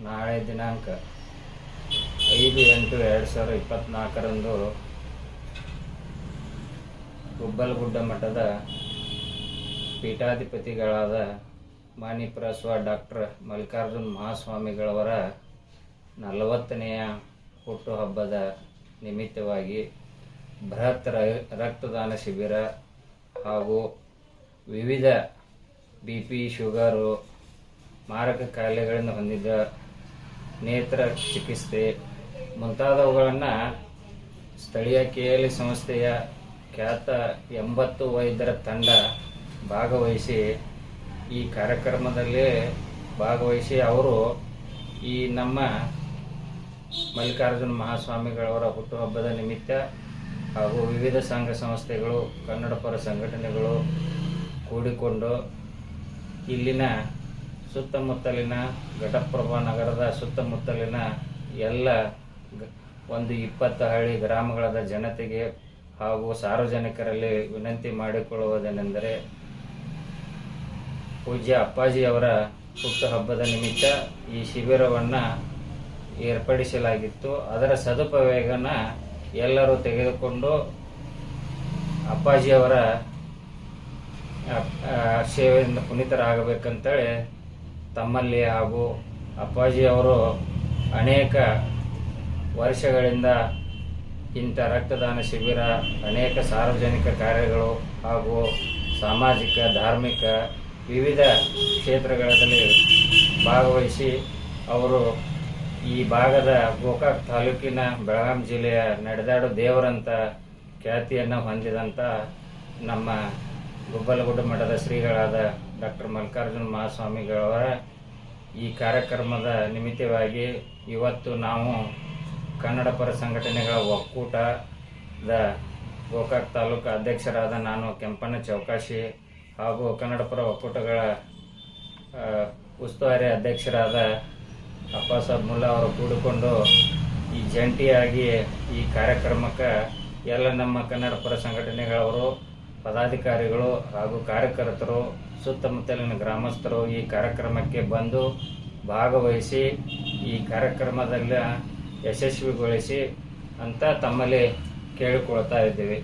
ನಾಳೆ ದಿನಾಂಕ ಐದು ಎಂಟು ಎರಡು ಸಾವಿರದ ಇಪ್ಪತ್ತ್ನಾಲ್ಕರಂದು ಗುಬ್ಬಲ್ಗುಡ್ಡ ಮಠದ ಪೀಠಾಧಿಪತಿಗಳಾದ ಮಾನಿಪ್ರಸ್ವ ಡಾಕ್ಟರ್ ಮಲ್ಲಿಕಾರ್ಜುನ್ ಮಹಾಸ್ವಾಮಿಗಳವರ ನಲವತ್ತನೆಯ ಹುಟ್ಟುಹಬ್ಬದ ನಿಮಿತ್ತವಾಗಿ ಬೃಹತ್ ರಕ್ತದಾನ ಶಿಬಿರ ಹಾಗೂ ವಿವಿಧ ಬಿ ಪಿ ಶುಗರು ಮಾರಕ ಕಾಯಿಲೆಗಳನ್ನು ಹೊಂದಿದ ನೇತ್ರ ಚಿಕಿತ್ಸೆ ಮುಂತಾದವುಗಳನ್ನು ಸ್ಥಳೀಯ ಕೆ ಎಲ್ ಸಂಸ್ಥೆಯ ಖ್ಯಾತ ಎಂಬತ್ತು ವೈದ್ಯರ ತಂಡ ಭಾಗವಹಿಸಿ ಈ ಕಾರ್ಯಕ್ರಮದಲ್ಲಿ ಭಾಗವಹಿಸಿ ಅವರು ಈ ನಮ್ಮ ಮಲ್ಲಿಕಾರ್ಜುನ ಮಹಾಸ್ವಾಮಿಗಳವರ ಹುಟ್ಟುಹಬ್ಬದ ನಿಮಿತ್ತ ಹಾಗೂ ವಿವಿಧ ಸಂಘ ಸಂಸ್ಥೆಗಳು ಕನ್ನಡ ಪರ ಸಂಘಟನೆಗಳು ಕೂಡಿಕೊಂಡು ಇಲ್ಲಿನ ಸುತ್ತಮುತ್ತಲಿನ ಘಟಪ್ರಭಾ ನಗರದ ಸುತ್ತಮುತ್ತಲಿನ ಎಲ್ಲ ಒಂದು ಇಪ್ಪತ್ತು ಹಳ್ಳಿ ಗ್ರಾಮಗಳದ ಜನತೆಗೆ ಹಾಗೂ ಸಾರ್ವಜನಿಕರಲ್ಲಿ ವಿನಂತಿ ಮಾಡಿಕೊಳ್ಳುವುದೇನೆಂದರೆ, ಪೂಜ್ಯ ಅಪ್ಪಾಜಿಯವರ ಹುಟ್ಟುಹಬ್ಬದ ನಿಮಿತ್ತ ಈ ಶಿಬಿರವನ್ನು ಏರ್ಪಡಿಸಲಾಗಿತ್ತು. ಅದರ ಸದುಪಯೋಗನ ಎಲ್ಲರೂ ತೆಗೆದುಕೊಂಡು ಅಪ್ಪಾಜಿಯವರ ಸೇವೆಯಿಂದ ಪುನೀತರಾಗಬೇಕಂತೇಳಿ ತಮ್ಮಲ್ಲಿ ಹಾಗೂ ಅಪ್ಪಾಜಿಯವರು ಅನೇಕ ವರ್ಷಗಳಿಂದ ಇಂಥ ರಕ್ತದಾನ ಶಿಬಿರ, ಅನೇಕ ಸಾರ್ವಜನಿಕ ಕಾರ್ಯಗಳು ಹಾಗೂ ಸಾಮಾಜಿಕ, ಧಾರ್ಮಿಕ ವಿವಿಧ ಕ್ಷೇತ್ರಗಳಲ್ಲಿ ಭಾಗವಹಿಸಿ ಅವರು ಈ ಭಾಗದ ಗೋಕಾಕ್ ತಾಲೂಕಿನ ಬೆಳಗಾಂ ಜಿಲ್ಲೆಯ ನಡೆದಾಡು ದೇವರಂತ ಖ್ಯಾತಿಯನ್ನು ಹೊಂದಿದಂಥ ನಮ್ಮ ಗುಬ್ಬಲಗುಡ್ಡ ಮಠದ ಶ್ರೀಗಳಾದ ಡಾಕ್ಟರ್ ಮಲ್ಲಿಕಾರ್ಜುನ ಮಹಾಸ್ವಾಮಿಗಳವರ ಈ ಕಾರ್ಯಕ್ರಮದ ನಿಮಿತ್ತವಾಗಿ ಇವತ್ತು ನಾವು ಕನ್ನಡ ಪರ ಸಂಘಟನೆಗಳ ಒಕ್ಕೂಟದ ಗೋಕಾಕ್ ತಾಲೂಕು ಅಧ್ಯಕ್ಷರಾದ ನಾನು ಕೆಂಪಣ್ಣ ಚೌಕಾಶಿ ಹಾಗೂ ಕನ್ನಡ ಪರ ಒಕ್ಕೂಟಗಳ ಉಸ್ತುವಾರಿ ಅಧ್ಯಕ್ಷರಾದ ಅಪ್ಪಾಸಾಬ್ ಮುಲ್ಲಾ ಅವರು ಕೂಡಿಕೊಂಡು ಈ ಜಂಟಿಯಾಗಿ ಈ ಕಾರ್ಯಕ್ರಮಕ್ಕೆ ಎಲ್ಲ ನಮ್ಮ ಕನ್ನಡ ಪರ ಸಂಘಟನೆಗಳವರು ಪದಾಧಿಕಾರಿಗಳು ಹಾಗೂ ಕಾರ್ಯಕರ್ತರು, ಸುತ್ತಮುತ್ತಲಿನ ಗ್ರಾಮಸ್ಥರು ಈ ಕಾರ್ಯಕ್ರಮಕ್ಕೆ ಬಂದು ಭಾಗವಹಿಸಿ, ಈ ಕಾರ್ಯಕ್ರಮದಲ್ಲಿ ಯಶಸ್ವಿಗೊಳಿಸಿ ಅಂತ ತಮ್ಮಲ್ಲಿ ಕೇಳಿಕೊಳ್ತಾ ಇದ್ದೀವಿ.